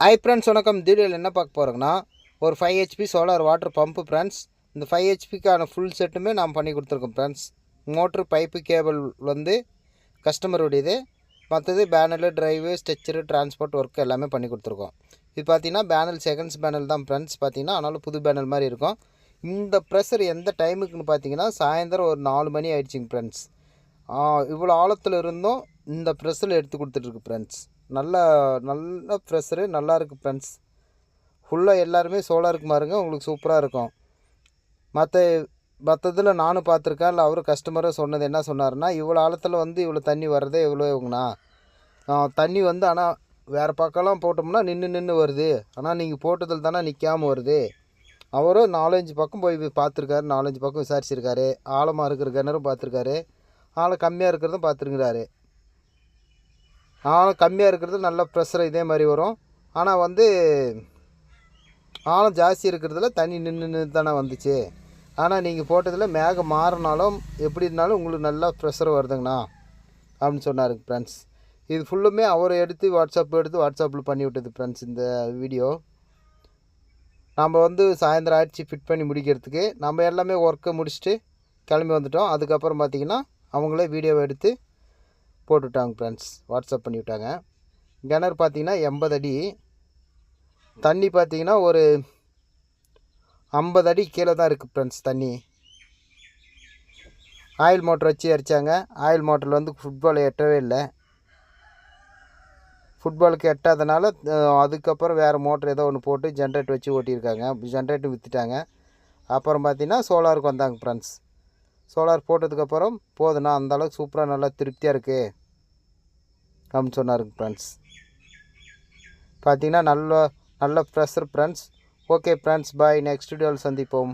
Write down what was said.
ஐ friends வணக்கம். வீடியோவில் என்ன பார்க்க போகிறோங்கன்னா ஒரு five HP solar water pump friends இந்த ஃபைவ் ஹெச்பிக்கான ஃபுல் செட்டுமே நாம் பண்ணி கொடுத்துருக்கோம் ஃப்ரெண்ட்ஸ் மோட்ரு பைப்பு கேபிள் வந்து கஸ்டமருடையது மற்றது panel drive stretcher transport work எல்லாமே பண்ணி கொடுத்துருக்கோம். இது பார்த்தீங்கன்னா பேனல் செகண்ட்ஸ் பேனல் தான் ஃப்ரெண்ட்ஸ் பார்த்தீங்கன்னா ஆனாலும் புது பேனல் மாதிரி இருக்கும். இந்த ப்ரெஷர் எந்த டைமுக்குன்னு பார்த்தீங்கன்னா சாயந்தரம் ஒரு நாலு மணி ஆயிடுச்சுங்க ஃப்ரெண்ட்ஸ் இவ்வளோ ஆழத்தில் இருந்தும் இந்த ப்ரெஸ்ஸில் எடுத்து கொடுத்துட்ருக்கு ஃப்ரெண்ட்ஸ் நல்ல நல்ல ப்ரெஷரு நல்லா இருக்குது ஃப்ரெண்ட்ஸ் ஃபுல்லாக எல்லாருமே சோலாருக்கு பாருங்க உங்களுக்கு சூப்பராக இருக்கும். மற்ற மற்றதில் நானும் பார்த்துருக்கேன் இல்லை அவரும் கஸ்டமரும் சொன்னது என்ன சொன்னாருன்னா இவ்வளோ ஆழத்தில் வந்து இவ்வளோ தண்ணி வர்றதே இவ்வளோ இவங்கண்ணா தண்ணி வந்து ஆனால் வேறு பக்கம்லாம் போட்டோம்னா நின்று நின்று வருது. ஆனால் நீங்கள் போட்டதில் தானே நிற்காமல் வருது. அவரும் நாலஞ்சு பக்கம் போய் பார்த்துருக்காரு நாலஞ்சு பக்கம் விசாரிச்சிருக்காரு. ஆழமாக இருக்கிற கிணறும் பார்த்துருக்காரு. ஆழம் கம்மியாக இருக்கிறதும் பார்த்துருக்கிறாரு. ஆழம் கம்மியாக இருக்கிறது நல்ல ப்ரெஷர் இதே மாதிரி வரும். ஆனால் வந்து ஆழம் ஜாஸ்தி இருக்கிறதுல தண்ணி நின்று நின்று தானே வந்துச்சு. ஆனால் நீங்கள் போட்டதில் மேகம் மாறினாலும் எப்படி இருந்தாலும் உங்களுக்கு நல்லா ப்ரெஷர் வருதுங்கண்ணா அப்படின்னு சொன்னார் ஃப்ரெண்ட்ஸ் இது ஃபுல்லுமே அவர் எடுத்து வாட்ஸ்அப் எடுத்து வாட்ஸ்அப்பில் பண்ணி விட்டது ஃப்ரெண்ட்ஸ் இந்த வீடியோ நம்ம வந்து சாயந்தரம் ஆயிடுச்சு ஃபிட் பண்ணி முடிக்கிறதுக்கு. நம்ம எல்லாமே ஒர்க்கை முடிச்சுட்டு கிளம்பி வந்துட்டோம். அதுக்கப்புறம் பார்த்திங்கன்னா அவங்களே வீடியோவை எடுத்து போட்டுவிட்டாங்க ஃப்ரெண்ட்ஸ் வாட்ஸ்அப் பண்ணிவிட்டாங்க கிணறு பார்த்தீங்கன்னா எண்பது அடி. தண்ணி பார்த்தீங்கன்னா ஒரு ஐம்பது அடி கீழே தான் இருக்குது ஃப்ரெண்ட்ஸ் தண்ணி. ஆயில் மோட்டர் வச்சு அடித்தாங்க ஆயில் மோட்டரில் வந்து ஃபுட்பால் எட்டவே இல்லை. ஃபுட்பாலுக்கு எட்டாதனால அதுக்கப்புறம் வேறு மோட்டர் ஏதோ ஒன்று போட்டு ஜென்ரேட் வச்சு ஓட்டியிருக்காங்க. ஜென்ரேட்டர் விற்றுட்டாங்க அப்புறம் பார்த்தீங்கன்னா சோலாருக்கு வந்தாங்க ஃப்ரெண்ட்ஸ் சோலார் போட்டதுக்கப்புறம் போதுண்ணா அந்த அளவுக்கு சூப்பராக நல்லா திருப்தியாக இருக்குது அப்படின்னு சொன்னாருங்க ஃப்ரெண்ட்ஸ் பார்த்தீங்கன்னா நல்ல நல்ல pressure friends okay friends bye next வீடியோவில் சந்திப்போம்.